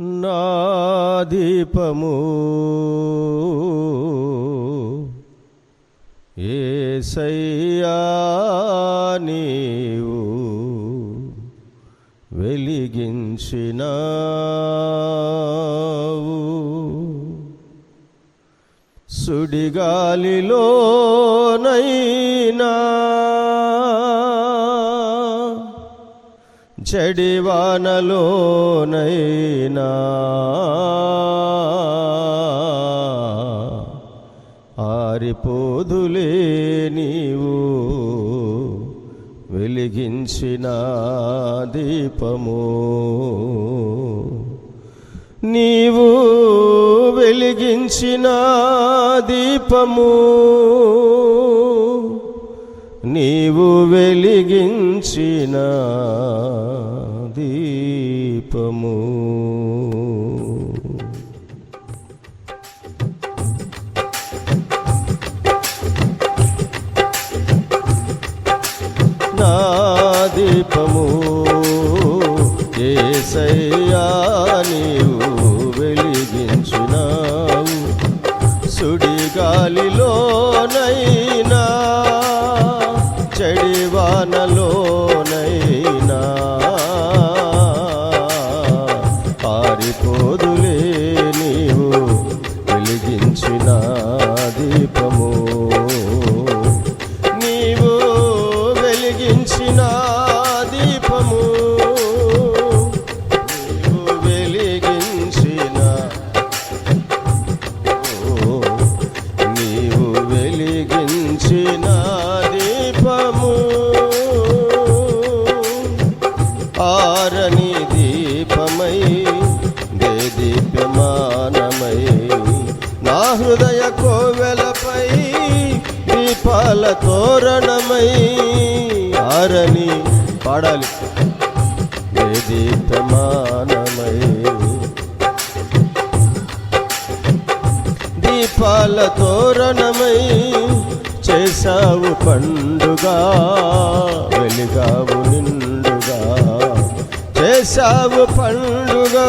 నా దీపము ఏసయ్యా నీవు వెలిగించినావు. సుడిగాలిలోనైనా చెడివానలోనైనా ఆరిపోదులే నీవు వెలిగించిన దీపము. నీవు వెలిగించిన దీపము. నీవు వెలిగించిన దీపము. నా దీపము ఏసయ్యా నీవు వెలిగించినావు. సుడిగాలిలోనైనా చెడివానలోనైనా పారిపోదులే నీవు వెలిగించిన దీపము. పుష్పాల తోరణమై ఆరని పాడాలి. దే దీపాల తోరణమై చేశావు పండుగా వెలిగావు నిండుగా. చేశావు పండుగా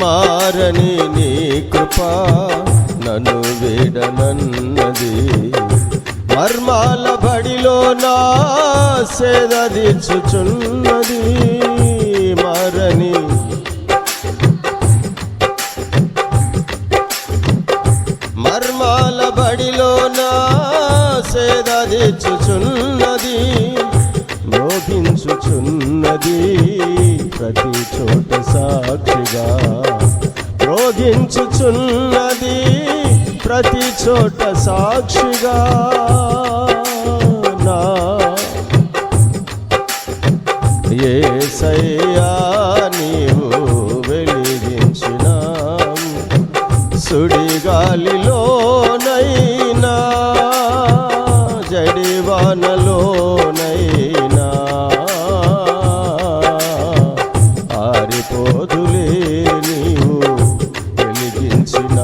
మారని నీ కృప నన్ను విడనన్నది మర్మాల బడిలో నా సేద తీర్చుచున్నది. మారని మర్మాల బడిలో నా సేద తీర్చుచున్నది. రోధించుచున్నది ప్రతి చోట సాక్షిగా. రోధించుచున్నది ప్రతి చోట సాక్షిగా. నా ఏసయ్యా నీవు వెలిగించిన. సుడిగాలిలో ఆరిపోదులే నీవు వెలిగించిన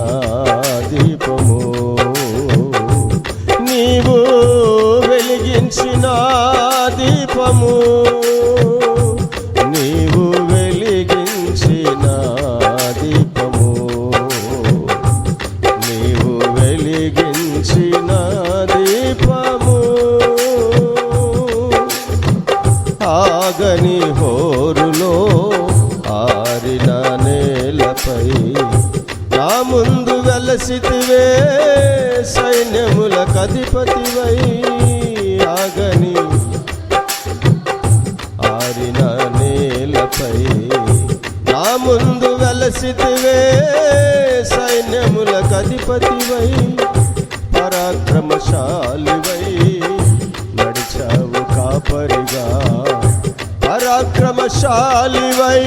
దీపము. నీవు వెలిగించిన దీపము. నీవు వెలిగించిన దీపము. నీవు వెలిగించిన దీపము. ఆగని హోరులో సైన్యముల కధిపతివై ఆగని ఆరిన నేలపై నా ముందు వెలసితివే సైన్యముల కధిపతివై పరాక్రమశాలివై నడిచావు కాపరిగా పరాక్రమశాలివై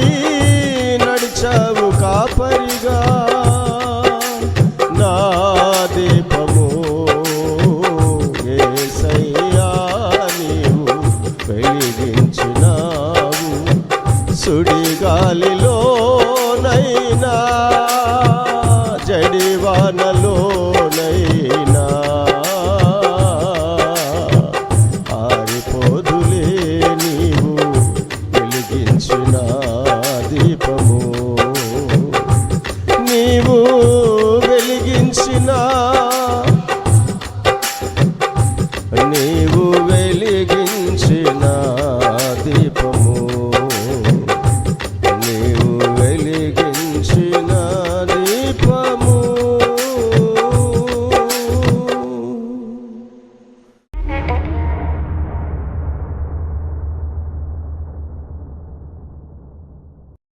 వినావు సుడి గాలిలో